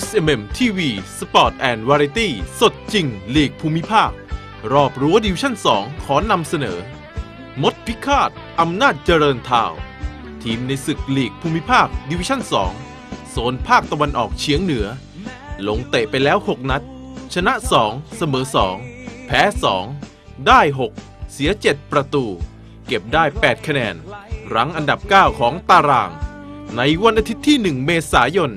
SMM TV Sport and Variety สดจริงลีกภูมิภาค รอบรั้วดิวชั่น 2 ขอนำเสนอ มดพิฆาตอำนาจเจริญทาว ทีมในศึกลีกภูมิภาคดิวิชั่น 2 โซนภาคตะวันออกเฉียงเหนือ ลงเตะไปแล้ว 6 นัด ชนะ 2 เสมอ 2 แพ้ 2 ได้ 6 เสีย 7 ประตู เก็บได้ 8 คะแนน รั้งอันดับ 9 ของตาราง ในวันอาทิตย์ที่ 1 เมษายน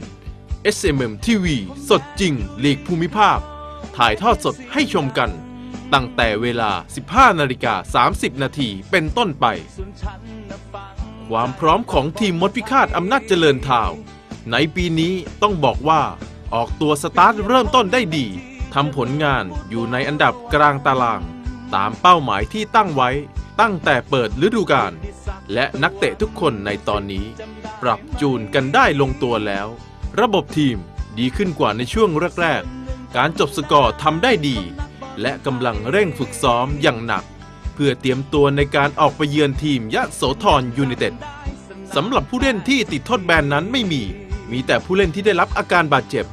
SMM TV สดจริงลีกภูมิภาค ถ่ายทอดสดให้ชมกัน ตั้งแต่เวลา 15 นาฬิกา 30 นาทีเป็นต้นไป ความพร้อมของทีมมดพิฆาตอำนาจเจริญทาวในปีนี้ต้องบอกว่า ออกตัวสตาร์ทเริ่มต้นได้ดีทำผลงานอยู่ในอันดับกลางตาราง ตามเป้าหมายที่ตั้งไว้ตั้งแต่เปิดฤดูกาลและนักเตะทุกคนในตอนนี้ ปรับจูนกันได้ลงตัวแล้ว ระบบทีมดีขึ้นกว่าในช่วงแรกๆ การจบสกอร์ทำได้ดี และกำลังเร่งฝึกซ้อมอย่างหนัก เพื่อเตรียมตัวในการออกไปเยือนทีมยะโสธรยูไนเต็ดสำหรับผู้เล่นที่ติดโทษแบนนั้นไม่มี มีแต่ผู้เล่นที่ได้รับอาการบาดเจ็บ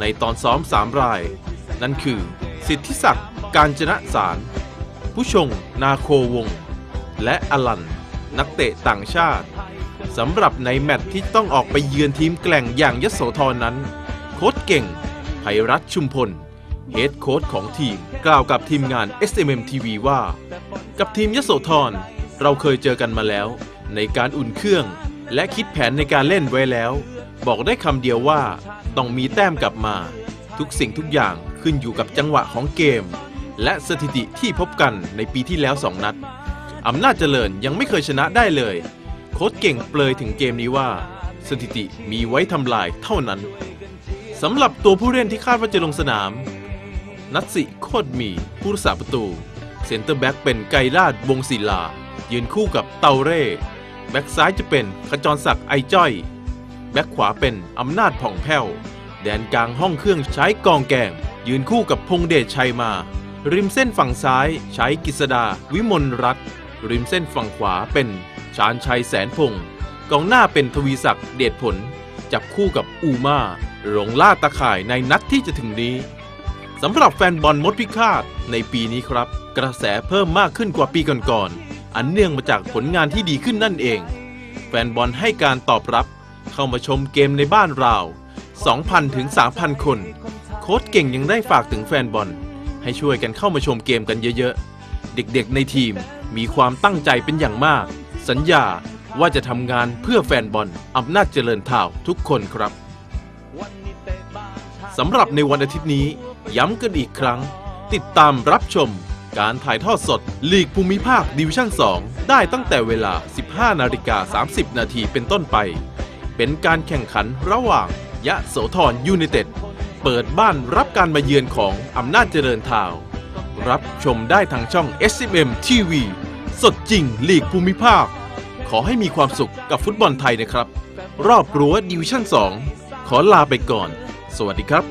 ในตอนซ้อม 3 ราย นั่นคือ สิทธิศักดิ์การจนะสาร ผู้ชง นาโควง และอลัน นักเตะต่างชาติ สำหรับในแมตช์ที่ต้องออกไปเยือนทีมแกล่งอย่างยโสธรนั้น โค้ชเก่งไพรัตชุมพลเฮดโค้ชของทีมกล่าวกับทีมงาน SMM TV ว่า กับทีมยโสธรเราเคยเจอกันมาแล้ว ในการอุ่นเครื่อง และคิดแผนในการเล่นไว้แล้ว บอกได้คำเดียวว่า ต้องมีแต้มกลับมา ทุกสิ่งทุกอย่างขึ้นอยู่กับจังหวะของเกม และสถิติที่พบกันในปีที่แล้ว2นัดอำนาจเจริญยังไม่เคยชนะได้เลย โค้ชเก่งเปลยถึงเกมนี้ว่า สถิติมีไว้ทำลายเท่านั้นสำหรับตัวผู้เล่นที่คาดว่าจะลงสนาม นัทสิโคตรมี ผู้รักษาประตู เซนเตอร์แบ็กเป็นไกรลาดวงศิลา ยืนคู่กับเตาเร่ แบ็กซ้ายจะเป็นขจรศักดิ์ไอจ้อย แบ็กขวาเป็นอำนาจผ่องแผ้ว แดนกลางห้องเครื่องใช้กองแกง ยืนคู่กับพงเดชชัยมา ริมเส้นฝั่งซ้ายใช้กิษดาวิมลรัตน์ริมเส้นฝั่งขวาเป็น ชาญชัยแสนพงศ์กองหน้าเป็นทวีศักดิ์เดชผล จับคู่กับอูมาหลงล่าตะข่ายในนัดที่จะถึงนี้สำหรับแฟนบอลมดพิฆาตในปีนี้ครับ กระแสเพิ่มมากขึ้นกว่าปีก่อนๆอันเนื่องมาจากผลงานที่ดีขึ้นนั่นเอง แฟนบอลให้การตอบรับเข้ามาชมเกมในบ้านเรา2,000ถึง3,000 คน โค้ชเก่งยังได้ฝากถึงแฟนบอล ให้ช่วยกันเข้ามาชมเกมกันเยอะๆ เด็กๆในทีมมีความตั้งใจเป็นอย่างมาก สัญญาว่าจะทำงานเพื่อแฟนบอลอำนาจเจริญท่าวทุกคนครับสำหรับในวันอาทิตย์นี้ ย้ำกันอีกครั้ง ติดตามรับชม การถ่ายทอดสด ลีกภูมิภาคดิวิชั่น 2 ได้ตั้งแต่เวลา 15 นาฬิกา 30 นาทีเป็นต้นไป เป็นการแข่งขันระหว่างยะโสธรยูไนเต็ด เปิดบ้านรับการมาเยือนของอำนาจเจริญทาว รับชมได้ทางช่อง SMM TV สดจริงลีกภูมิภาค ขอให้มีความสุขกับฟุตบอลไทยนะครับ รอบรั้วดิวิชั่น 2 ขอลาไปก่อน สวัสดีครับ